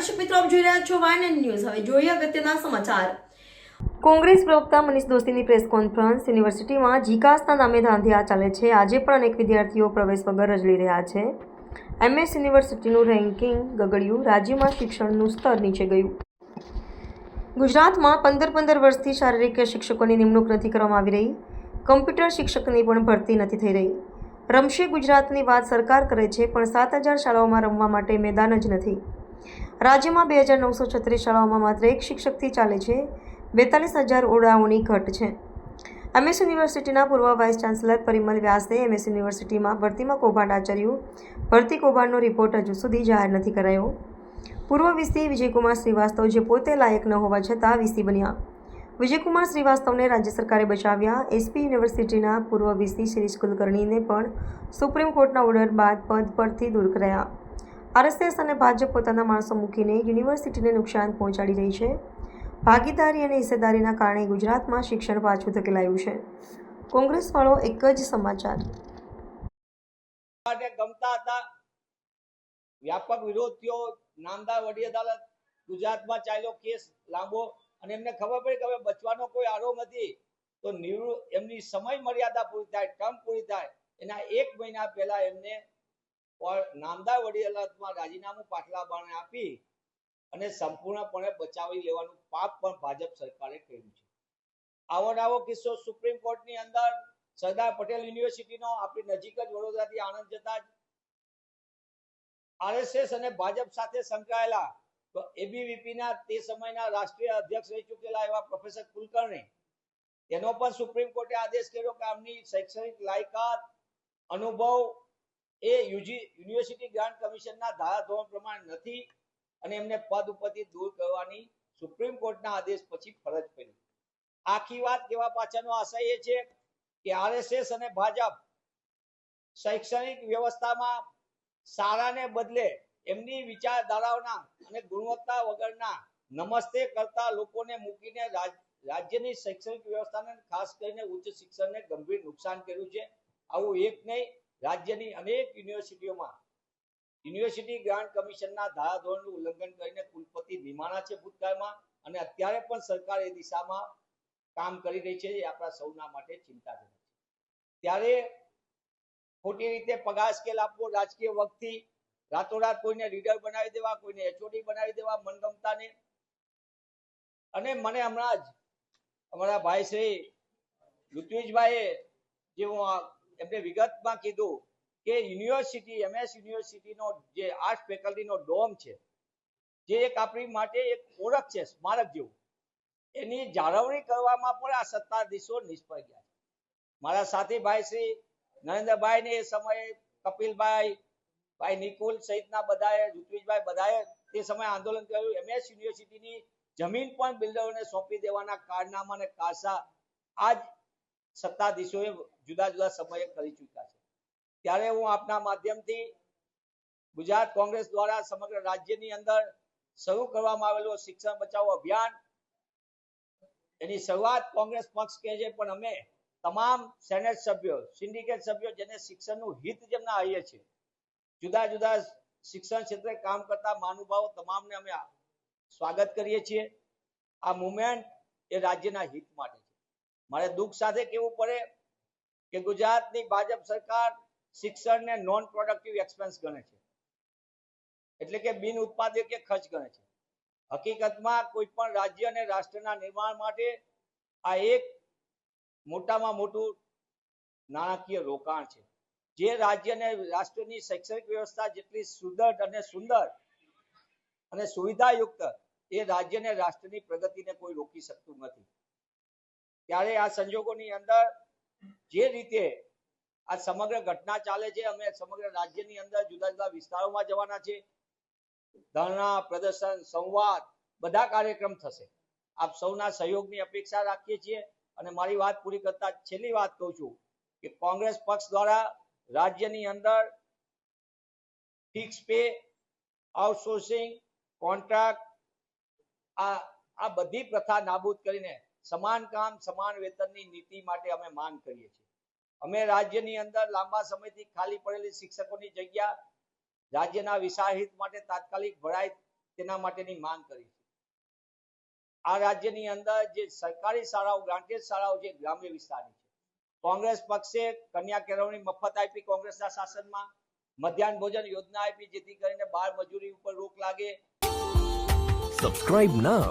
દર્શક મિત્રો, આપ જોઈ રહ્યા છો વાયન ન્યૂઝ. હવે જોઈએ અગત્યના સમાચાર. કોંગ્રેસ પ્રવક્તા મનીષ દોશીની પ્રેસ કોન્ફરન્સ યુનિવર્સિટીમાં જીકાસના નામે ધાંધિયા ચાલે છે. આજે પણ અનેક વિદ્યાર્થીઓ પ્રવેશ વગર રજળી રહ્યા છે. એમએસ યુનિવર્સિટીનું રેન્કિંગ ગગડ્યું. રાજ્યમાં શિક્ષણનું સ્તર નીચે ગયું. ગુજરાતમાં પંદર પંદર વર્ષથી શારીરિક શિક્ષકોની નિમણૂક નથી કરવામાં આવી રહી. કમ્પ્યુટર શિક્ષકની પણ ભરતી નથી થઈ રહી. રમશે ગુજરાતની વાત સરકાર કરે છે, પણ સાત હજાર શાળાઓમાં રમવા માટે મેદાન જ નથી. રાજ્યમાં બે હજાર નવસો છત્રીસ શાળાઓમાં માત્ર એક શિક્ષકથી ચાલે છે. બેતાલીસ હજાર ઓરડાઓની ઘટ છે. એમએસ યુનિવર્સિટીના પૂર્વ વાઇસ ચાન્સલર પરિમલ વ્યાસે એમએસ યુનિવર્સિટીમાં ભરતીમાં કૌભાંડ આચર્યું. ભરતી કૌભાંડનો રિપોર્ટ હજુ સુધી જાહેર નથી કરાયો. પૂર્વ વીસી વિજયકુમાર શ્રીવાસ્તવ જે પોતે લાયક ન હોવા છતાં વીસી બન્યા. વિજયકુમાર શ્રીવાસ્તવને રાજ્ય સરકારે બચાવ્યા. એસપી યુનિવર્સિટીના પૂર્વ વીસી શિરીષ કુલકર્ણીને પણ સુપ્રીમ કોર્ટના ઓર્ડર બાદ પદ પરથી દૂર કર્યા. આરએસએસ અને ભાજપ પોતાના માણસો મૂકીને યુનિવર્સિટીને નુકસાન પહોંચાડી રહી છે. ભાગીદારી અને હિસ્સેદારીના કારણે ગુજરાતમાં શિક્ષણ પાછું ધકેલાયું છે. કોંગ્રેસવાળો એક જ સમાચાર. ગમતા હતા. વ્યાપક વિરોધ થયો નામદાર વડી અદાલત, ગુજરાતમાં ચાલ્યો કેસ લાંબો અને એમને ખબર પડી કે હવે બચવાનો કોઈ આરો નથી. તો નિવૃત્ત એમની સમય મર્યાદા પૂરી થાય, ટર્મ પૂરી થાય. એના એક મહિના પહેલા એમને નામદાર વડી અદાલતમાં રાજીનામું પાછલા બાણે આપી અને સંપૂર્ણપણે બચાવી લેવાનું પાપ પણ ભાજપ સરકારે કર્યું છે. આવો નવો કિસ્સો સુપ્રીમ કોર્ટની અંદર સરદાર પટેલ યુનિવર્સિટીનો આપણી નજીક જ વડોદરાથી આણંદ જતા જ આરએસએસ અને ભાજપ સાથે સંકળાયેલા એબીવીપીના તે સમયના રાષ્ટ્રીય અધ્યક્ષ રહી ચૂકેલા એવા પ્રોફેસર કુલકર્ણી એનો પણ સુપ્રીમ કોર્ટે આદેશ કર્યો કે આમની શૈક્ષણિક લાયકાત, અનુભવ એ યુજી, યુનિવર્સિટી ગ્રાન્ટ કમિશનના ધારાધોરણ પ્રમાણે નથી અને એમને પદ ઉપરથી દૂર કરવાની સુપ્રીમ કોર્ટના આદેશ પછી ફરજ પડી. આખી વાત કહેવા પાછળનો આશય એ છે કે આરએસએસ અને ભાજપ શૈક્ષણિક વ્યવસ્થામાં સારાને બદલે એમની વિચારધારાઓના અને ગુણવત્તા વગરના નમસ્તે કરતા લોકોને મૂકીને રાજ- રાજ્યની શૈક્ષણિક વ્યવસ્થાને ખાસ કરીને ઉચ્ચ શિક્ષણને ગંભીર નુકસાન કર્યું છે. આવું એક નહીં રાજ્યની અનેક યુનિવર્સિટીઓમાં યુનિવર્સિટી ગ્રાન્ટ કમિશનના ધારાધોરણનું ઉલ્લંઘન કરીને કુલપતિ નિમાણા છે ભૂતકાળમાં અને અત્યારે પણ સરકાર એ દિશામાં કામ કરી રહી છે એ આપણા સૌના માટે ચિંતાજનક છે. ત્યારે ખોટી રીતે પગાર સ્કેલ આપવો રાજકીય વખતથી રાતોરાત કોઈને લીડર બનાવી દેવા, કોઈને એચઓડી બનાવી દેવા, મનગમતાને અને મને હમણાં જ અમારા ભાઈ શ્રી ઋત્વિજભાઈએ જે હું એમને વિગતમાં કીધું કે યુનિવર્સિટી, એમએસ યુનિવર્સિટીનો જે આર્ટ ફેકલ્ટીનો ડોમ છે, જે એક આપણી માટે એક ઓળખ છે, સ્મારક જેવું. એની જાળવણી કરવામાં પણ આ સત્તાધીશો નિષ્ફળ ગયા મારા સાથી ભાઈ શ્રી નરેન્દ્રભાઈ ને એ સમયે કપિલભાઈ, ભાઈ નિકુલ સહિતના બધાએ, ઋત્વિજભાઈ બધાએ તે સમયે આંદોલન કર્યું. એમએસ યુનિવર્સિટીની જમીન પણ બિલ્ડરોને સોંપી દેવાના કારનામા અને કાસા આજ સત્તાધીશોએ જુદા જુદા સમયે કરી ચૂક્યા છે. ત્યારે હું આપના માધ્યમથી ગુજરાત કોંગ્રેસ દ્વારા સમગ્ર રાજ્યની અંદર શરૂ કરવામાં આવેલું શિક્ષણ બચાવો અભિયાન એની શરૂઆત કોંગ્રેસ પક્ષ કહે છે, પણ અમે તમામ સેનેટ સભ્યો, સિન્ડિકેટ સભ્યો જેને શિક્ષણનું હિત જેમના આવીએ છે જુદા જુદા શિક્ષણ ક્ષેત્રે કામ કરતા મહાનુભાવો તમામને અમે સ્વાગત કરીએ છીએ. આ મુવમેન્ટ એ રાજ્યના હિત માટે છે. મારે દુઃખ સાથે કહેવું પડે કે ગુજરાતની ભાજપ સરકાર શિક્ષણને નોન પ્રોડક્ટિવ એક્સપેન્સ ગણે છે. એટલે કે બિન ઉત્પાદકીય ખર્ચ ગણે છે. હકીકતમાં કોઈ પણ રાજ્ય અને રાષ્ટ્રના નિર્માણ માટે આ એક મોટામાં મોટું નાણાકીય રોકાણ છે. જે રાજ્ય અને રાષ્ટ્રની શૈક્ષણિક વ્યવસ્થા જેટલી સુદૃઢ અને સુંદર અને સુવિધાયુક્ત એ રાજ્ય અને રાષ્ટ્રની પ્રગતિને કોઈ રોકી શકતું નથી. ત્યારે આ સંજોગોની અંદર જે રીતે આ સમગ્ર ઘટના ચાલે છે, અમે સમગ્ર રાજ્યની અંદર જુદા જુદા વિસ્તારોમાં જવાના છે. ધરણા, પ્રદર્શન, સંવાદ, બધા કાર્યક્રમ થશે. આપ સૌના સહયોગની અપેક્ષા રાખીએ છીએ અને મારી વાત પૂરી કરતા છેલ્લી વાત કહું છું કે કોંગ્રેસ પક્ષ દ્વારા રાજ્યની અંદર ફિક્સ પે, આઉટસોર્સિંગ, કોન્ટ્રાક્ટ, આ આ બધી પ્રથા નાબૂદ કરીને સમાન કામ, સમાન વેતનની નીતિ માટે અમે માંગ કરીએ છીએ. અમે રાજ્યની અંદર લાંબા સમયથી ખાલી પડેલી શિક્ષકોની જગ્યા, રાજ્યના વિશાળ હિત માટે તાત્કાલિક ભરાય તેના માટેની માંગ કરી છે. આ રાજ્યની અંદર જે સરકારી શાળાઓ ગ્રાન્ટેડ શાળાઓ છે ગ્રામ્ય વિસ્તારની છે. કોંગ્રેસ પક્ષે કન્યા કેળવણી મફત આપી કોંગ્રેસના શાસનમાં, મધ્યાહન ભોજન યોજના આપી, જેથી કરીને બાળ મજૂરી ઉપર રોક લાગે. Subscribe now